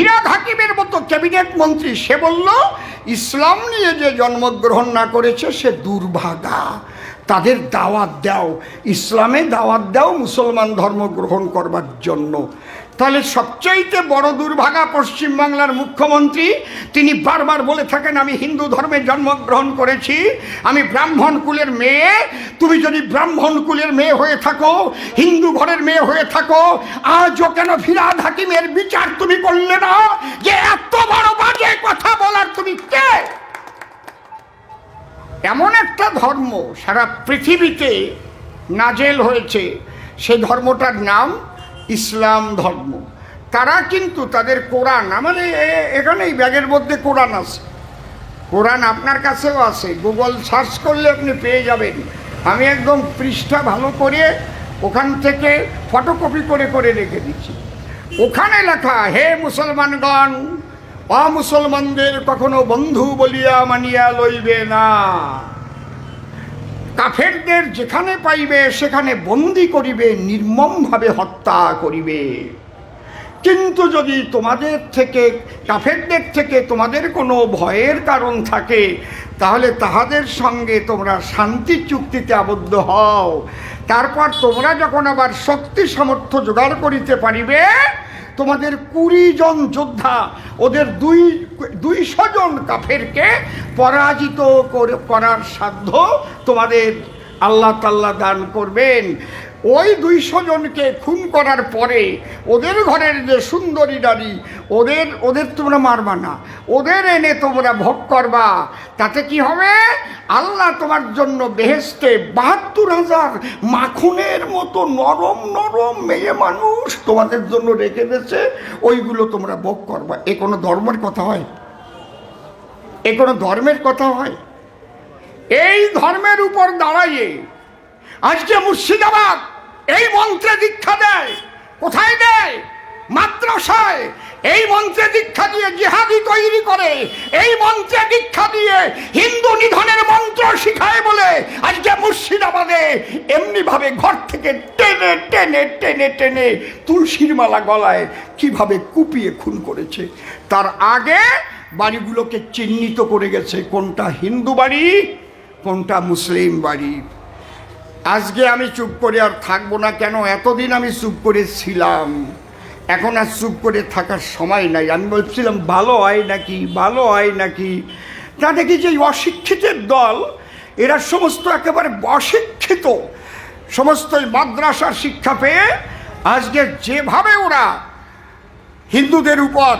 ফিরাদ হাকিমের মতো ক্যাবিনেট মন্ত্রী, সে বলল, ইসলাম নিয়ে যে জন্মগ্রহণ না করেছে, সে দুর্ভাগা। তাদের দাওয়াত দাও। ইসলামে দাওয়াত দাও, মুসলমান ধর্ম গ্রহণ করবার জন্য। তাহলে সবচাইতে বড় দুর্ভাগা পশ্চিমবাংলার মুখ্যমন্ত্রী, তিনি বারবার বলে থাকেন, আমি হিন্দু ধর্মে জন্মগ্রহণ করেছি, আমি ব্রাহ্মণ কুলের মেয়ে, তুমি যদি ব্রাহ্মণ কুলের মেয়ে হয়ে থাকো, হিন্দু ঘরের মেয়ে হয়ে থাকো, আজও কেন ফিরাদ হাকিমের বিচার তুমি করলে না? যে এত বড় বাজে কথা বলার তুমি কে? এমন একটা ধর্ম সারা পৃথিবীতে নাজেল হয়েছে, সে ধর্মটার নাম ইসলাম ধর্ম। তারা কিন্তু তাদের কোরআন, আমাদের এখানেই ব্যাগের মধ্যে কোরআন আছে। কোরআন আপনার কাছেও আছে, গুগল সার্চ করলে আপনি পেয়ে যাবেন। আমি একদম পৃষ্ঠা ভালো করে ওখান থেকে ফটোকপি করে করে রেখে দিচ্ছি। ওখানে লেখা, হে মুসলমানগণ, অমুসলমানদের কখনো বন্ধু বলিয়া মানিয়া লইবে না। কাফেরদের যেখানে পাইবে, সেখানে বন্দি করিবে, নির্মমভাবে হত্যা করিবে। কিন্তু যদি তোমাদের থেকে, কাফেরদের থেকে তোমাদের কোনো ভয়ের কারণ থাকে, তাহলে তাহাদের সঙ্গে তোমরা শান্তি চুক্তিতে আবদ্ধ হও। তারপর তোমরা যখন আবার শক্তি সামর্থ্য জোগাড় করিতে পারিবে তোমাদের কুড়ি জন যোদ্ধা, ওদের দুই, দুইশো জন কাফেরকে পরাজিত করে- করার সাধ্য তোমাদের আল্লাহ তাল্লাহ দান করবেন। ওই দুইশো জনকে খুন করার পরে ওদের ঘরের যে সুন্দরী নারী, ওদের ওদের তোমরা মারবা না। ওদের এনে তোমরা ভোগ করবা। তাতে কি হবে? আল্লাহ তোমার জন্য বেহেস্তে বাহাত্তর হাজার মাখনের মতো নরম নরম মেয়ে মানুষ তোমাদের জন্য রেখে দিয়েছে। ওইগুলো তোমরা ভোগ করবা। এ কোনো ধর্মের কথা হয়? এ কোনো ধর্মের কথা হয়? এই ধর্মের উপর দাঁড়াইয়ে আজকে মুর্শিদাবাদ এই মন্ত্রে দীক্ষা দেয়। কোথায় দেয়? মাদ্রাসায়। এই মন্ত্রে দীক্ষা দিয়ে জিহাদি তৈরি করে। এই মন্ত্রে দীক্ষা দিয়ে হিন্দু নিধনের মন্ত্র শিখায় বলে আজকে মুর্শিদাবাদে এমনি ভাবে ঘর থেকে টেনে টেনে টেনে টেনে তুলসীর মালা গলায় কীভাবে কুপিয়ে খুন করেছে। তার আগে বাড়িগুলোকে চিহ্নিত করে গেছে কোনটা হিন্দু বাড়ি, কোনটা মুসলিম বাড়ি। আজকে আমি চুপ করে আর থাকব না কেন? এতদিন আমি চুপ করে ছিলাম। এখন আর চুপ করে থাকার সময় নাই। আমি বলছিলাম, ভালো হয় নাকি? ভালো হয় নাকি? তা দেখি যে অশিক্ষিতের দল, এরা সমস্ত একেবারে অশিক্ষিত। সমস্ত মাদ্রাসার শিক্ষা পেয়ে আজকে যেভাবে ওরা হিন্দুদের উপর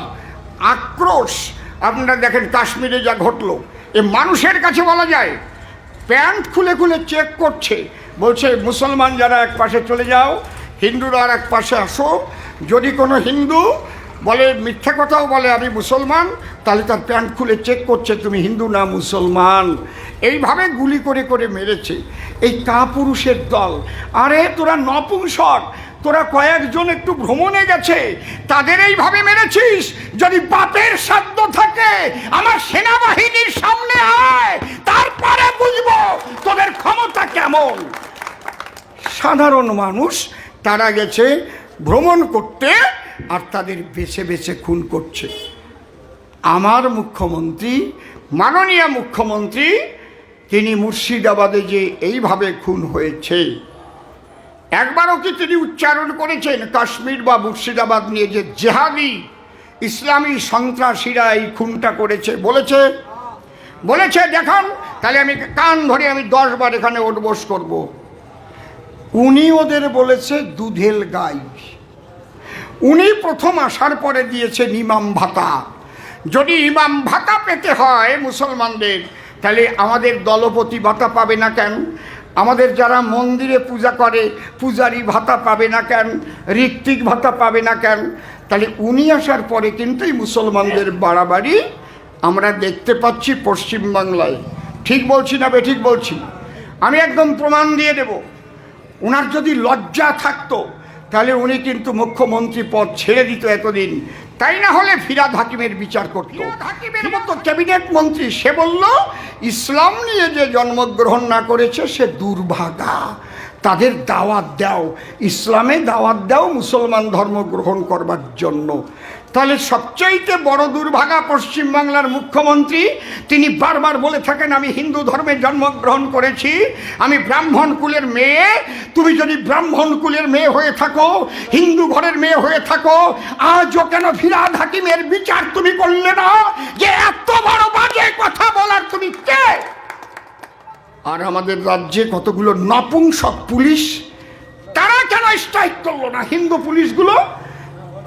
আক্রোশ, আপনারা দেখেন কাশ্মীরে যা ঘটলো, এ মানুষের কাছে বলা যায়, প্যান্ট খুলে খুলে চেক করছে। বলছে, মুসলমান যারা এক পাশে চলে যাও, হিন্দুরা আর এক পাশে আসো। যদি কোনো হিন্দু বলে, মিথ্যা কথাও বলে, আমি মুসলমান তাহলে তার প্যান্ট খুলে চেক করছে, তুমি হিন্দু না মুসলমান? এইভাবে গুলি করে করে মেরেছে। এই কাপুরুষের দল। আরে, তোরা নপুংসক তোরা কয়েকজন একটু ভ্রমণে গেছে, তাদের এইভাবে মেরেছিস, যদি বাপের সাধ্য থাকে, আমার সেনাবাহিনীর সামনে আয়, তারপরে বুঝব তোদের ক্ষমতা কেমন। সাধারণ মানুষ, তারা গেছে ভ্রমণ করতে, আর তাদের বেছে বেছে খুন করছে। আমার মুখ্যমন্ত্রী, মাননীয় মুখ্যমন্ত্রী, তিনি মুর্শিদাবাদে যে এইভাবে খুন হয়েছে। একবারও কি তিনি উচ্চারণ করেছেন কাশ্মীর বা মুর্শিদাবাদ নিয়ে যে জেহাদি ইসলামী সন্ত্রাসীরা এই খুনটা করেছে। বলেছে বলেছে, দেখান, তাহলে আমি কান ধরে আমি দশবার এখানে ওঠবোস করব। উনি ওদের বলেছে, দুধেল গাই। উনি প্রথম আসার পরে দিয়েছেন ইমাম ভাতা। যদি ইমাম ভাতা পেতে হয় মুসলমানদের, তাহলে আমাদের দলপতি ভাতা পাবে না কেন? আমাদের যারা মন্দিরে পূজা করে, পূজারি ভাতা পাবে না কেন, ঋত্বিক ভাতা পাবে না কেন, তাহলে উনি আসার পরে কিন্তু এই মুসলমানদের বাড়াবাড়ি আমরা দেখতে পাচ্ছি পশ্চিমবাংলায়। ঠিক বলছি না বেঠিক বলছি আমি একদম প্রমাণ দিয়ে দেব। ওনার যদি লজ্জা থাকতো তাহলে উনি কিন্তু মুখ্যমন্ত্রী পদ ছেড়ে দিত এতদিন। তাই না হলে ফিরাদ হাকিমের বিচার করত। হাকিমের মতো ক্যাবিনেট মন্ত্রী সে বলল ইসলাম নিয়ে যে জন্মগ্রহণ না করেছে সে দুর্ভাগা। তাদের দাওয়াত দাও। ইসলামে দাওয়াত দাও মুসলমান ধর্ম গ্রহণ করবার জন্য। তাহলে সবচাইতে বড় দুর্ভাগা পশ্চিমবাংলার মুখ্যমন্ত্রী, তিনি বারবার বলে থাকেন, আমি হিন্দু ধর্মে জন্মগ্রহণ করেছি, আমি ব্রাহ্মণ কুলের মেয়ে, তুমি যদি ব্রাহ্মণ কুলের মেয়ে হয়ে থাকো, হিন্দু ঘরের মেয়ে হয়ে থাকো, আজও কেন ফিরাদ হাকিমের বিচার তুমি করলে না? যে এত বড় বাজে কথা বলার তুমি কে? আর আমাদের রাজ্যে কতগুলো নপুংসক পুলিশ, তারা কেন স্ট্রাইক করল না? হিন্দু পুলিশগুলো,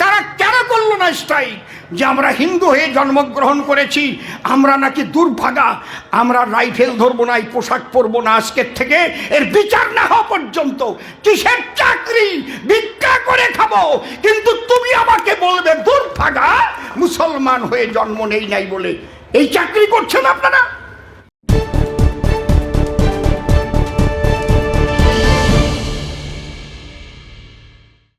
তারা কেন করল না স্ট্রাইক? যে আমরা হিন্দু হয়ে জন্মগ্রহণ করেছি, আমরা নাকি দুর্ভাগা, আমরা রাইফেল ধরবো না, এই পোশাক পরবো না আজকের থেকে, এর বিচার না হওয়া পর্যন্ত। কিসের চাকরি? ভিক্ষা করে খাব। কিন্তু তুমি আমাকে বলবে, দুর্ভাগা, মুসলমান হয়ে জন্ম নেই নাই বলে। এই চাকরি করছেন আপনারা?